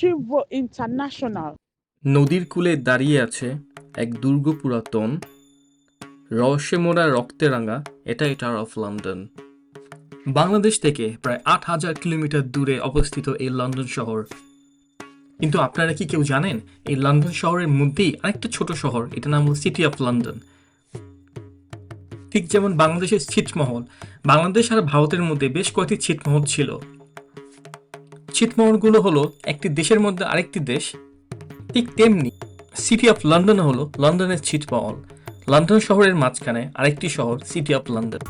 Chivo. নদীর কূলে দাঁড়িয়ে আছে এক দুর্গ পুরাতন, রহস্যে মোড়া রক্তে রাঙা এটাই টাওয়ার অফ লন্ডন। বাংলাদেশ থেকে প্রায় আট হাজার কিলোমিটার দূরে অবস্থিত এই লন্ডন শহর। কিন্তু আপনারা কি কেউ জানেন, এই লন্ডন শহরের মধ্যেই আরেকটা ছোট শহর এটা নাম হল সিটি অফ লন্ডন। ঠিক যেমন বাংলাদেশের ছিটমহল, বাংলাদেশ আর ভারতের মধ্যে বেশ কয়েকটি ছিটমহল ছিল। ছিটমহলগুলো হলো একটি দেশের মধ্যে আরেকটি দেশ। ঠিক তেমনি সিটি অফ লন্ডন হলো লন্ডনের ছিটমহল। লন্ডন শহরের মাঝখানে আরেকটি শহর সিটি অফ লন্ডন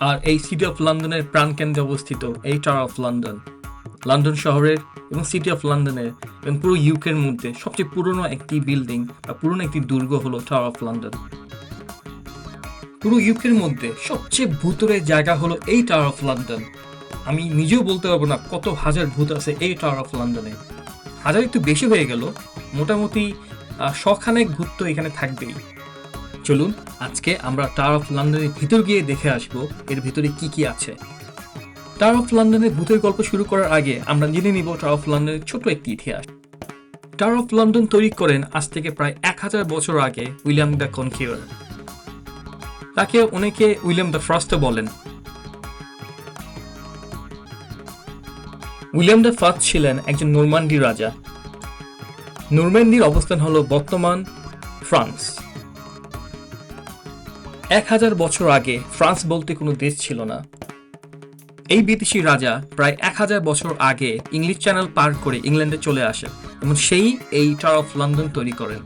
আর এই সিটি অফ লন্ডনের প্রাণকেন্দ্রে অবস্থিত এই টাওয়ার অফ লন্ডন লন্ডন শহরের এবং সিটি অফ লন্ডনের এবং পুরো ইউকের মধ্যে সবচেয়ে পুরনো একটি বিল্ডিং বা পুরনো একটি দুর্গ হলো টাওয়ার অফ লন্ডন পুরো ইউকের মধ্যে সবচেয়ে ভূতরের জায়গা হলো এই টাওয়ার অফ লন্ডন আমি নিজেও বলতে পারব না কত হাজার ভূত আছে এই টাওয়ার অফ লন্ডনে হাজার একটু বেশি হয়ে গেল মোটামুটি আহ, শখানেক ভূত তো এখানে থাকবেই। চলুন আজকে আমরা টাওয়ার অফ লন্ডনের ভিতর গিয়ে দেখে আসব এর ভিতরে কি কি আছে। টাওয়ার অফ লন্ডনের ভূতের গল্প শুরু করার আগে আমরা জেনে নিব টাওয়ার অফ লন্ডনের ছোট একটি ইতিহাস। টাওয়ার অফ লন্ডন তৈরি করেন আজ থেকে প্রায় এক হাজার বছর আগে উইলিয়াম দ্য কনকিউর। তাকে অনেকে উইলিয়াম দ্য ফার্স্টও বলেন। উইলিয়াম দ্য ফার্স্ট ছিলেন একজন নরমান্ডি রাজা। নরম্যান্ডির অবস্থান হলো বর্তমান ফ্রান্স। এক হাজার বছর আগে ফ্রান্স বলতে কোনো দেশ ছিল না। এই বিদেশি রাজা প্রায় এক হাজার বছর আগে ইংলিশ চ্যানেল পার করে ইংল্যান্ডে চলে আসে এবং সেই এই টাওয়ার অফ লন্ডন তৈরি করেন।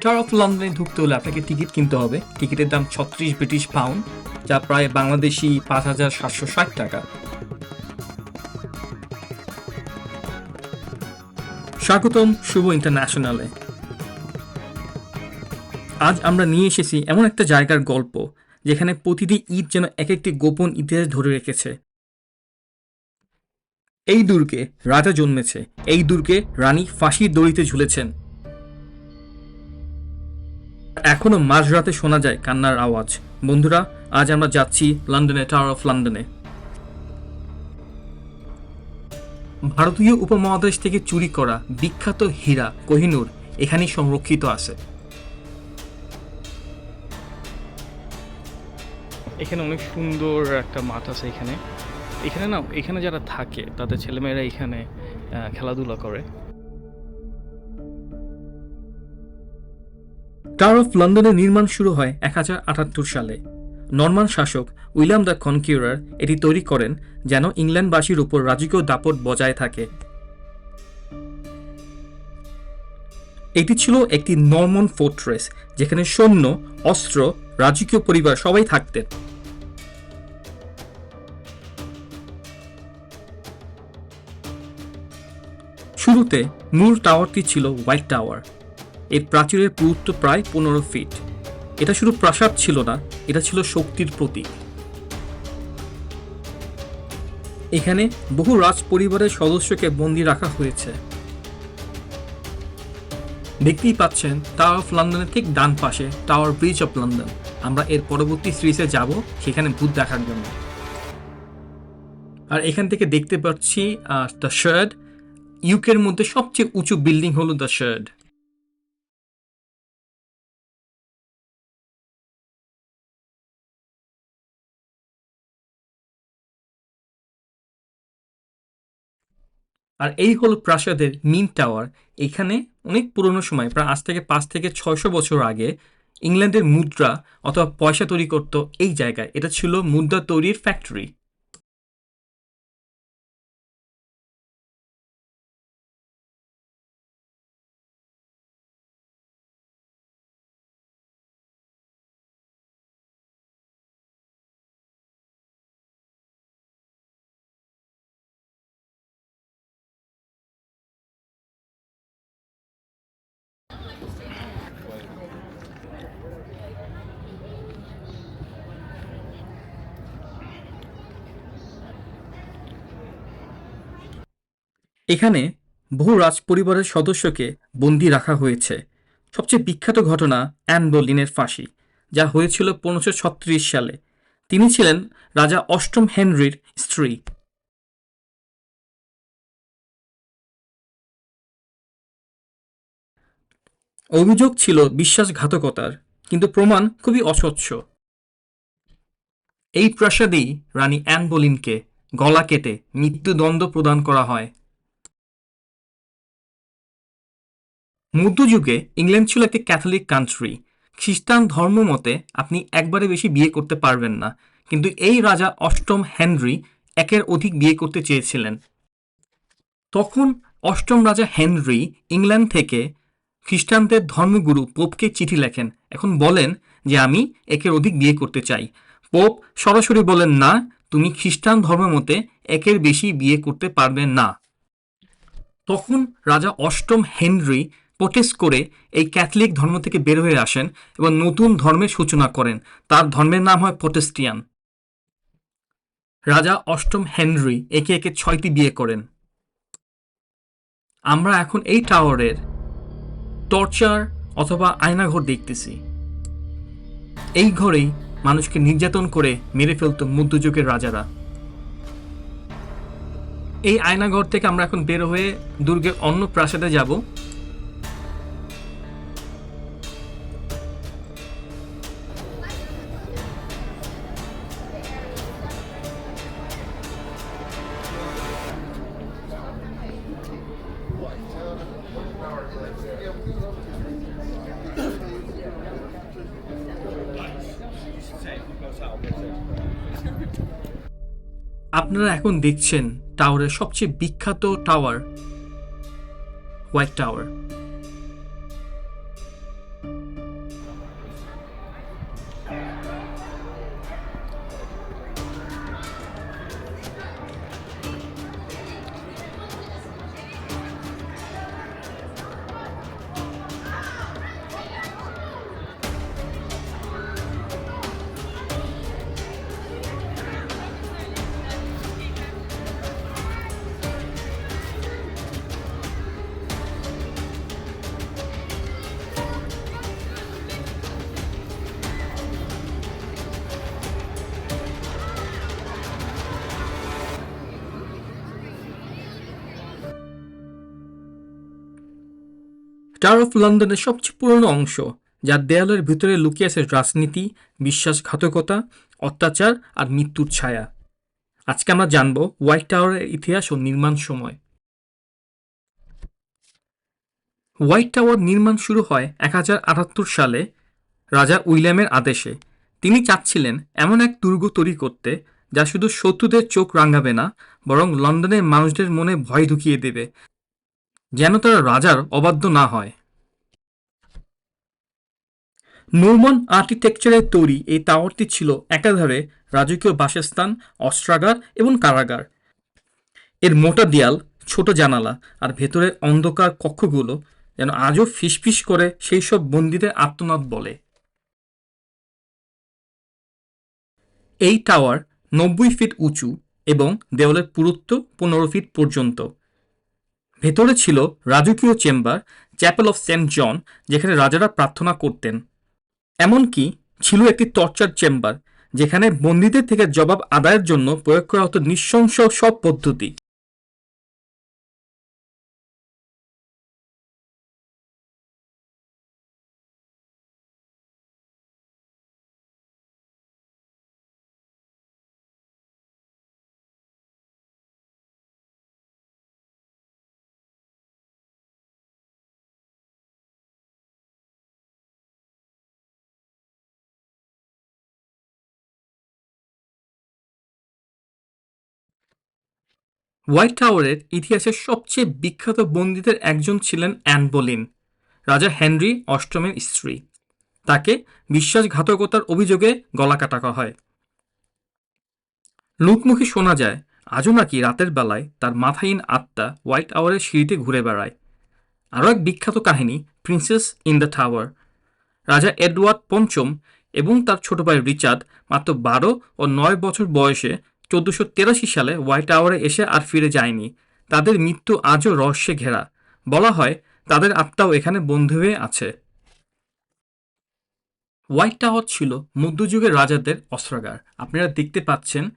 টাওয়ার অফ লন্ডনে ঢুকতে হলে আপনাকে টিকিট কিনতে হবে। টিকিটের দাম ছত্রিশ ব্রিটিশ পাউন্ড। যা প্রায় বাংলাদেশি পাঁচ হাজার সাতশো ষাট টাকা। স্বাগতম শুভ ইন্টারন্যাশনালে। আজ আমরা নিয়ে এসেছি এমন একটা জায়গার গল্প, যেখানে প্রতিটি ঈদ যেন এক একটি গোপন ইতিহাস ধরে রেখেছে। এই দুর্গে রাজা জন্মেছে, এই দুর্গে রানী ফাঁসির দড়িতে ঝুলেছেন। এখনও মাঝরাতে শোনা যায় কান্নার আওয়াজ। বন্ধুরা আজ আমরা যাচ্ছি লন্ডনে টাওয়ার অফ লন্ডনে ভারতীয় উপমহাদেশ থেকে চুরি করা বিখ্যাত হীরা কোহিনূর এখানেই সংরক্ষিত আছে। এখানে অনেক সুন্দর একটা মাঠ আছে এখানে। এখানে না এখানে যারা থাকে তাদের ছেলেমেয়েরা এখানে খেলাধুলা করে। টাওয়ার অফ লন্ডনের নির্মাণ শুরু হয় এক হাজার আটাত্তর সালে। নরমান শাসক উইলিয়াম দ্য কনকিউরার এটি তৈরি করেন যেন ইংল্যান্ডবাসীর উপর রাজকীয় দাপট বজায় থাকে। এটি ছিল একটি নর্মন ফোর্ট্রেস, যেখানে সৈন্য, অস্ত্র, রাজকীয় পরিবার সবাই থাকতেন। শুরুতে মূল টাওয়ারটি ছিল হোয়াইট টাওয়ার। এর প্রাচীরের পুরুত্ব প্রায় পনেরো ফিট। এটা শুধু প্রাসাদ ছিল না, এটা ছিল শক্তির প্রতীক। এখানে বহু রাজ পরিবারের সদস্যকে বন্দি রাখা হয়েছে। দেখতেই পাচ্ছেন টাওয়ার অফ লন্ডনের ঠিক ডান পাশে টাওয়ার ব্রিজ অফ লন্ডন আমরা এর পরবর্তী সিরিজে যাব সেখানে ভূত দেখার জন্য। আর এখান থেকে দেখতে পাচ্ছি দ্য শার্ড ইউকের মধ্যে সবচেয়ে উঁচু বিল্ডিং হলো দ্য শার্ড আর এই হল প্রাসাদের মিন টাওয়ার। এখানে অনেক পুরনো সময়, প্রায় আজ থেকে পাঁচ থেকে ছয়শো বছর আগে, ইংল্যান্ডের মুদ্রা অথবা পয়সা তৈরি করত এই জায়গায়। এটা ছিল মুদ্রা তৈরির ফ্যাক্টরি এখানে বহু রাজ পরিবারের সদস্যকে বন্দি রাখা হয়েছে। সবচেয়ে বিখ্যাত ঘটনা অ্যান বোলিনের ফাঁসি, যা হয়েছিল পনেরোশো ছত্রিশ সালে। তিনি ছিলেন রাজা অষ্টম হেনরির স্ত্রী। অভিযোগ ছিল বিশ্বাসঘাতকতার, কিন্তু প্রমাণ খুবই অস্বচ্ছ। এই প্রাসাদেই রানী অ্যান বোলিনকে গলা কেটে মৃত্যুদণ্ড প্রদান করা হয়। মধ্যযুগে ইংল্যান্ড ছিল একটি ক্যাথলিক কান্ট্রি খ্রিস্টান ধর্ম মতে আপনি একবারে বেশি বিয়ে করতে পারবেন না, কিন্তু এই রাজা অষ্টম হেনরি একের অধিক বিয়ে করতে চেয়েছিলেন। তখন অষ্টম রাজা হেনরি ইংল্যান্ড থেকে খ্রিস্টানদের ধর্মগুরু পোপকে চিঠি লেখেন। এখন বলেন যে আমি একের অধিক বিয়ে করতে চাই। পোপ সরাসরি বলেন, না, তুমি খ্রিস্টান ধর্ম মতে একের বেশি বিয়ে করতে পারবে না। তখন রাজা অষ্টম হেনরি প্রোটেস্ট করে এই ক্যাথলিক ধর্ম থেকে বের হয়ে আসেন এবং নতুন ধর্মের সূচনা করেন। তার ধর্মের নাম হয় প্রোটেস্টিয়ান। রাজা অষ্টম হেনরি একে একে ছয়টি বিয়ে করেন। আমরা এখন এই টাওয়ারের টর্চার অথবা আয়নাঘর দেখতেছি। এই ঘরেই মানুষকে নির্যাতন করে মেরে ফেলত মধ্যযুগের রাজারা। এই আয়নাঘর থেকে আমরা এখন বের হয়ে দুর্গের অন্য প্রাসাদে যাব। আপনারা এখন দেখছেন টাওয়ারের সবচেয়ে বিখ্যাত tower white tower. Tower of লন্ডনের সবচেয়ে পুরনো অংশ যার দেয়ালের ভিতরে লুকিয়ে আছে রাজনীতি, বিশ্বাসঘাতকতা, অত্যাচার আর মৃত্যুর ছায়া। আজকে আমরা জানব হোয়াইট টাওয়ারের ইতিহাস ও নির্মাণ সময়। হোয়াইট টাওয়ার নির্মাণ শুরু হয় এক হাজার আটাত্তর সালে রাজা উইলিয়ামের আদেশে। তিনি চাচ্ছিলেন এমন এক দুর্গ তৈরি করতে, যা শুধু শত্রুদের চোখ রাঙাবে না, বরং লন্ডনের মানুষদের মনে ভয় ঢুকিয়ে দেবে। যেন তারা রাজার অবাধ্য না হয়। নোরমান আর্কিটেকচারের তৈরি এই টাওয়ারটি ছিল একাধারে রাজকীয় বাসস্থান, অস্ত্রাগার এবং কারাগার। এর মোটা দেয়াল, ছোট জানালা আর ভেতরের অন্ধকার কক্ষগুলো যেন আজও ফিসফিস করে সেই সব বন্দীদের আত্মনাদ বলে। এই টাওয়ার নব্বই ফিট উঁচু এবং দেওয়ালের পুরুত্ব পনেরো ফিট পর্যন্ত। ভেতরে ছিল রাজকীয় chamber, chapel of Saint John, যেখানে রাজারা প্রার্থনা করতেন। এমনকি ছিল একটি টর্চার চেম্বার, যেখানে বন্দীদের থেকে জবাব আদায়ের জন্য প্রয়োগ করা হতো নৃশংস সব পদ্ধতি। হোয়াইট টাওয়ারের ইতিহাসের সবচেয়ে বিখ্যাত বন্দীদের একজন ছিলেন অ্যান বোলিন, রাজা হেনরি অষ্টমের স্ত্রী। তাকে বিশ্বাসঘাতকতার অভিযোগে গলা কাটা হয়। লোকমুখে শোনা যায়, আজও নাকি রাতের বেলায় তার মাথাহীন আত্মা হোয়াইট টাওয়ারের সিঁড়িতে ঘুরে বেড়ায়। আরও এক বিখ্যাত কাহিনী, প্রিন্সেস ইন দ্য টাওয়ার। রাজা এডওয়ার্ড পঞ্চম এবং তার ছোট ভাই রিচার্ড মাত্র বারো ও নয় বছর বয়সে চোদ্দশো সালে হোয়াইট টাওয়ারে এসে আর ফিরে যায়নি। তাদের মৃত্যু আজও রহস্যে ঘেরা। বলা হয়, তাদের আত্মাও এখানে বন্ধু হয়ে আছে। হোয়াইট টাওয়ার ছিল মধ্যযুগের রাজাদের অস্ত্রাগার। আপনারা দেখতে পাচ্ছেন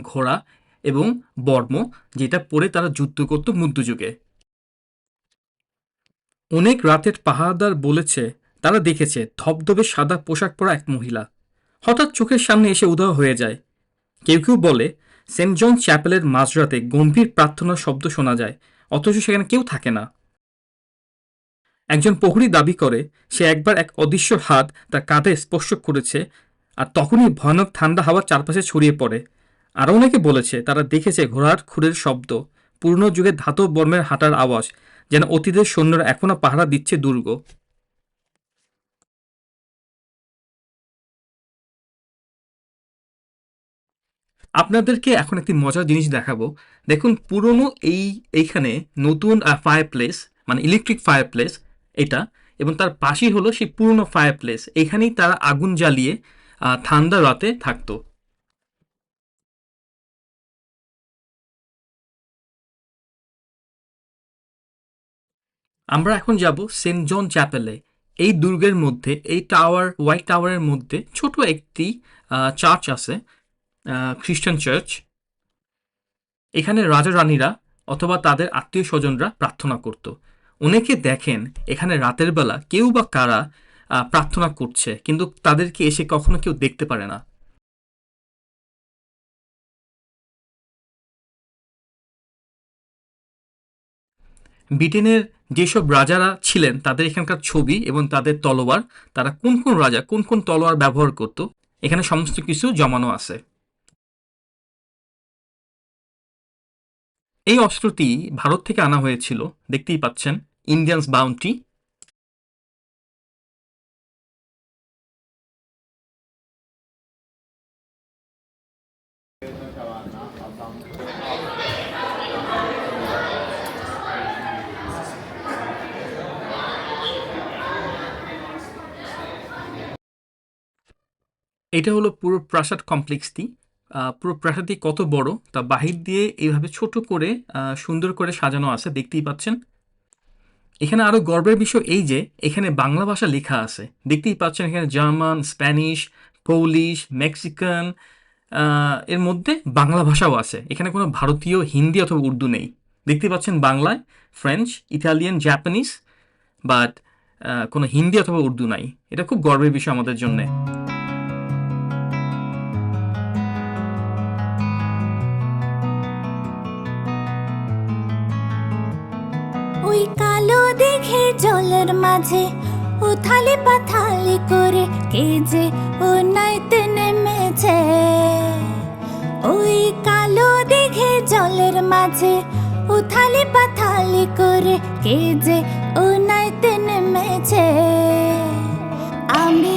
ঘোড়া এবং বর্ম, যেটা পরে তারা যুদ্ধ করত মধ্যযুগে। অনেক রাতের পাহারাদার বলেছে, তারা দেখেছে ধবধবে সাদা পোশাক পরা এক মহিলা। হঠাৎ চোখের সামনে এসে উধাও হয়ে যায়। কেউ কেউ বলে, সেন্ট জন চ্যাপেলের মাঝরাতে গম্ভীর প্রার্থনার শব্দ শোনা যায়, অথচ সেখানে কেউ থাকে না। একজন প্রহরী দাবি করে, সে একবার এক অদৃশ্য হাত তার কাঁধে স্পর্শ করেছে আর তখনই ভয়ানক ঠান্ডা হাওয়া চারপাশে ছড়িয়ে পড়ে। আরও অনেকে বলেছে, তারা দেখেছে ঘোড়ার খুরের শব্দ, পুরনো যুগে ধাতব বর্মের হাঁটার আওয়াজ, যেন অতীতের সৈন্যরা এখনও পাহারা দিচ্ছে দুর্গ। আপনাদেরকে এখন একটি মজার জিনিস দেখাবো। দেখুন, পুরনো এই এইখানে নতুন ফায়ার প্লেস মানে ইলেকট্রিক ফায়ার প্লেস এটা, এবং তার পাশেই হলো সেই পুরনো ফায়ার প্লেস এখানেই তারা আগুন জ্বালিয়ে ঠান্ডা রাতে থাকতো। আমরা এখন যাব সেন্ট জন চ্যাপেলে। এই দুর্গের মধ্যে, এই টাওয়ার, হোয়াইট টাওয়ারের মধ্যে ছোট একটি চার্চ আছে। খ্রিস্টান চার্চ এখানে রাজা রানীরা অথবা তাদের আত্মীয় স্বজনরা প্রার্থনা করত। অনেকে দেখেন এখানে রাতের বেলা কেউ বা কারা প্রার্থনা করছে, কিন্তু তাদেরকে এসে কখনো কেউ দেখতে পারে না। ব্রিটেনের যেসব রাজারা ছিলেন, তাদের এখানকার ছবি এবং তাদের তলোয়ার, তারা কোন কোন রাজা, কোন কোন তলোয়ার ব্যবহার করত, এখানে সমস্ত কিছু জমানো আছে। এই অস্ত্রটি ভারত থেকে আনা হয়েছিল, দেখতেই পাচ্ছেন ইন্ডিয়ানস বাউন্টি এটা হলো পুরো প্রাসাদ কমপ্লেক্সটি। পুরো প্রাসাদটি কত বড়, তা বাহির দিয়ে এইভাবে ছোট করে সুন্দর করে সাজানো আছে, দেখতেই পাচ্ছেন। এখানে আরও গর্বের বিষয় এই যে, এখানে বাংলা ভাষা লেখা আছে। দেখতেই পাচ্ছেন এখানে জার্মান, স্প্যানিশ, পৌলিশ, মেক্সিকান এর মধ্যে বাংলা ভাষাও আছে। এখানে কোনো ভারতীয়, হিন্দি অথবা উর্দু নেই। দেখতেই পাচ্ছেন বাংলায় ফ্রেঞ্চ ইটালিয়ান জাপানিজ, বাট কোনো হিন্দি অথবা উর্দু নাই। এটা খুব গর্বের বিষয় আমাদের জন্যে। জলের মাঝে উথালি পাথালি করে কে যে ও নাইতে নেমেছে। ওই কালো দেখে জলের মাঝে উথালি পাথালি করে কে যে ও নাইতে নেমেছে। আমি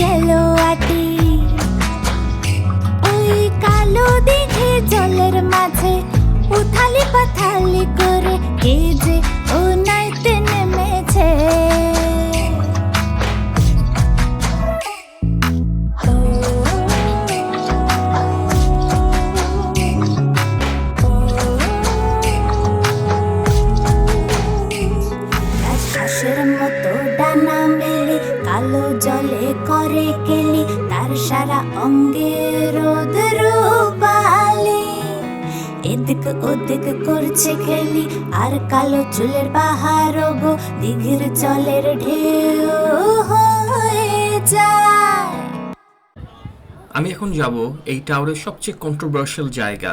গেল আটি। ওই কালো দিঘে জলের মাঝে উথালি পাথালি করে কে যে ও নাইতে নেমেছে। মতো ডানা কালো জলে করে কেলি তার সারা অঙ্গে রোদ বালি এদিক ওদিক করছে খেলি আর কালো চুলের পাহাড় গো দিঘির জলের ঢেউ হয়ে যায়। আমি এখন যাব এই টাওয়ারের সবচেয়ে কন্ট্রোভার্সিয়াল জায়গা।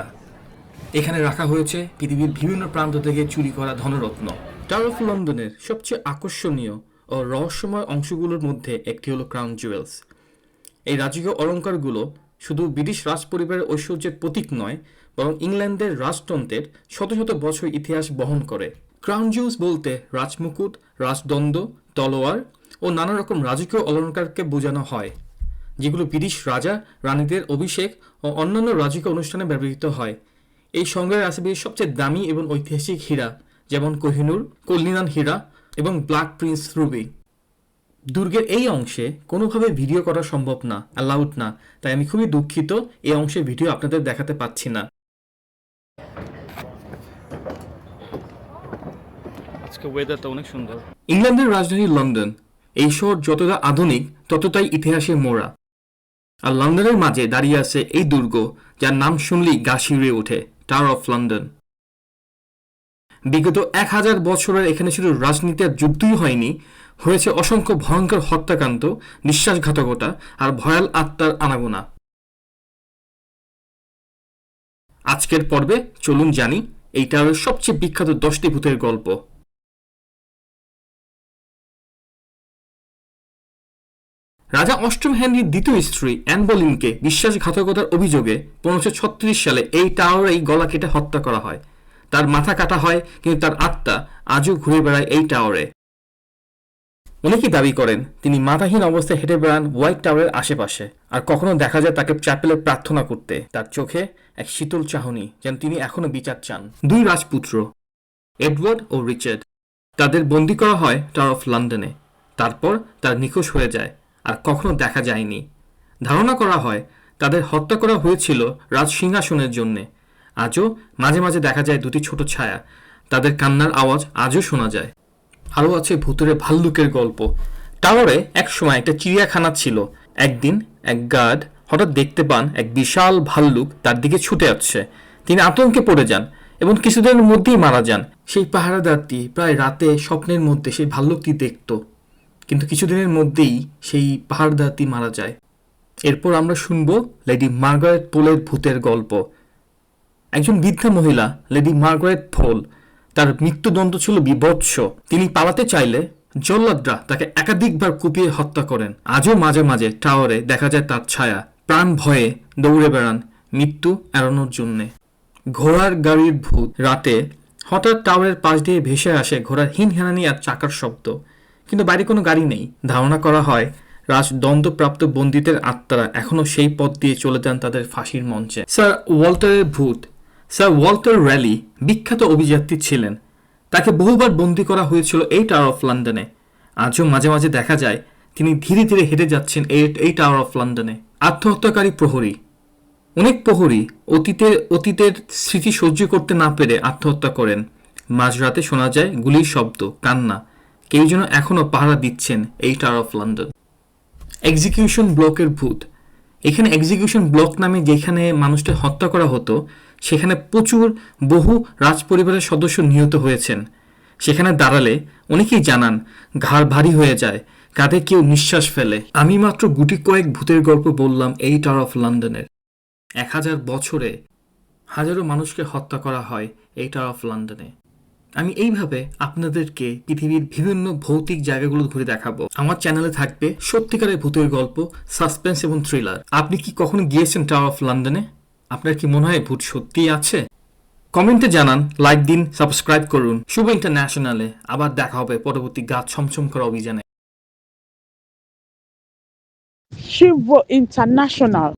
এখানে রাখা হয়েছে পৃথিবীর বিভিন্ন প্রান্ত থেকে চুরি করা ধনরত্ন। টাওয়ার অফ লন্ডনের সবচেয়ে আকর্ষণীয় ও রহস্যময় অংশগুলোর মধ্যে একটি হলো ক্রাউন জুয়েলস। এই রাজকীয় অলঙ্কারগুলো শুধু ব্রিটিশ রাজ পরিবারের ঐশ্বর্যের প্রতীক নয়, বরং ইংল্যান্ডের রাজতন্ত্রের শত শত বছর ইতিহাস বহন করে। ক্রাউন জুয়েলস বলতে রাজমুকুট রাজদণ্ড তলোয়ার ও নানা রকম রাজকীয় অলঙ্কারকে বোঝানো হয়, যেগুলো ব্রিটিশ রাজা, রানীদের অভিষেক ও অন্যান্য রাজকীয় অনুষ্ঠানে ব্যবহৃত হয়। এই সংগ্রহের আছে সবচেয়ে দামি এবং ঐতিহাসিক হীরা, যেমন কোহিনুর, কল্লিনান হীরা এবং ব্ল্যাক প্রিন্স রুবি দুর্গের এই অংশে কোনোভাবে ভিডিও করা সম্ভব না অ্যালাউড না। তাই আমি খুবই দুঃখিত এই অংশের ভিডিও আপনাদের দেখাতে পাচ্ছি না। আজকে ওয়েদারটা অনেক সুন্দর। ইংল্যান্ডের রাজধানী লন্ডন। এই শহর যতটা আধুনিক ততটাই ইতিহাসে মোড়া। আর লন্ডনের মাঝে দাঁড়িয়ে আছে এই দুর্গ যার নাম শুনলেই গা শিউরে ওঠে টাওয়ার অফ লন্ডন বিগত এক হাজার বছরের এখানে শুধু রাজনীতি আর যুদ্ধই হয়নি, হয়েছে অসংখ্য ভয়ঙ্কর হত্যাকাণ্ড বিশ্বাসঘাতকতা আর ভয়াল আত্মার আনাগোনা। আজকের পর্বে চলুন জানি এই টাওয়ারের সবচেয়ে বিখ্যাত দশটি ভূতের গল্প। রাজা অষ্টম হেনরির দ্বিতীয় স্ত্রী অ্যান বলিনকে বিশ্বাসঘাতকতার অভিযোগে পনেরোশো সালে এই টাওয়ারেই গলা কেটে হত্যা করা হয়। তার মাথা কাটা হয়, কিন্তু তার আত্মা আজও ঘুরে বেড়ায় এই টাওয়ারে। অনেকেই দাবি করেন, তিনি মাথাহীন অবস্থায় হেঁটে বেড়ান হোয়াইট টাওয়ারের আশেপাশে, আর কখনো দেখা যায় তাকে চ্যাপেলে প্রার্থনা করতে। তার চোখে এক শীতল চাহনি, যেন তিনি এখনও বিচার চান। দুই রাজপুত্র, এডওয়ার্ড ও রিচার্ড, তাদের বন্দি করা হয় টাওয়ার অফ লন্ডনে। তারপর তার নিখোঁজ হয়ে যায়, আর কখনো দেখা যায়নি। ধারণা করা হয়, তাদের হত্যা করা হয়েছিল রাজ সিংহাসনের জন্যে। আজও মাঝে মাঝে দেখা যায় দুটি ছোট ছায়া। তাদের কান্নার আওয়াজ আজও শোনা যায়। আরও আছে ভূতুরে ভাল্লুকের গল্প। টাওয়ারে এক সময় একটা চিড়িয়াখানা ছিল। একদিন এক গার্ড হঠাৎ দেখতে পান এক বিশাল ভাল্লুক তার দিকে ছুটে আসছে। তিনি আতঙ্কে পড়ে যান এবং কিছুদিনের মধ্যেই মারা যান। সেই পাহারাদারটি প্রায় রাতে স্বপ্নের মধ্যে সেই ভাল্লুকটি দেখত। কিন্তু কিছুদিনের মধ্যেই সেই পাহাড়দারটি মারা যায়। এরপর আমরা শুনব লেডি মার্গারেট পোলের ভূতের গল্প। একজন বৃদ্ধা মহিলা, লেডি মার্গারেট পোল, তার মৃত্যুদণ্ড ছিল বিভৎস। তিনি পালাতে চাইলে জল্লাদরা তাকে একাধিকবার কুপিয়ে হত্যা করেন। আজও মাঝে মাঝে টাওয়ারে দেখা যায় তার ছায়া। প্রাণ ভয়ে দৌড়ে বেড়ান মৃত্যু এড়ানোর জন্যে। ঘোড়ার গাড়ির ভূত রাতে হঠাৎ টাওয়ারের পাশ দিয়ে ভেসে আসে ঘোড়ার হিনহেনানি আর চাকার শব্দ। কিন্তু বাইরে কোনো গাড়ি নেই। ধারণা করা হয় রাজদণ্ডপ্রাপ্ত বন্দীদের আত্মারা এখনও সেই পথ দিয়ে চলে যান তাদের ফাঁসির মঞ্চে। স্যার ওয়াল্টারের ভূত স্যার ওয়াল্টার র্যালি বিখ্যাত অভিযাত্রী ছিলেন। তাকে বহুবার বন্দী করা হয়েছিল এই টাওয়ার অফ লন্ডনে আজও মাঝে মাঝে দেখা যায় তিনি ধীরে ধীরে হেঁটে যাচ্ছেন এই এই টাওয়ার অফ লন্ডনে আত্মহত্যাকারী প্রহরী। অনেক প্রহরী অতীতের অতীতের স্মৃতি সহ্য করতে না পেরে আত্মহত্যা করেন। মাঝরাতে শোনা যায় গুলির শব্দ, কান্না। কেউ যেন এখনও পাহারা দিচ্ছেন এই টাওয়ার অফ লন্ডন এক্সিকিউশন ব্লকের ভূত। এখানে এক্সিকিউশন ব্লক নামে যেখানে মানুষটা হত্যা করা হতো সেখানে প্রচুর বহু রাজপরিবারের সদস্য নিহত হয়েছেন। সেখানে দাঁড়ালে অনেকেই জানান, ঘাড় ভারী হয়ে যায়, কাঁধে কেউ নিঃশ্বাস ফেলে। আমি মাত্র গুটি কয়েক ভূতের গল্প বললাম এই টাওয়ার অফ লন্ডনের। এক হাজার বছরে হাজারো মানুষকে হত্যা করা হয় এই টাওয়ার অফ লন্ডনে। আমি এইভাবে আপনাদেরকে পৃথিবীর বিভিন্ন ভৌতিক জায়গাগুলো ঘুরে দেখাবো। আমার চ্যানেলে থাকবে সত্যিকারের ভূতের গল্প, সাসপেন্স এবং থ্রিলার। আপনি কি কখনো গিয়েছেন টাওয়ার অফ লন্ডনে? আপনার কি মনে হয় ভূত সত্যিই আছে? কমেন্টে জানান, লাইক দিন, সাবস্ক্রাইব করুন। শুভ ইন্টারন্যাশনালে আবার দেখা হবে পরবর্তী গাছ ছমছম করা অভিযানে। Shivo International.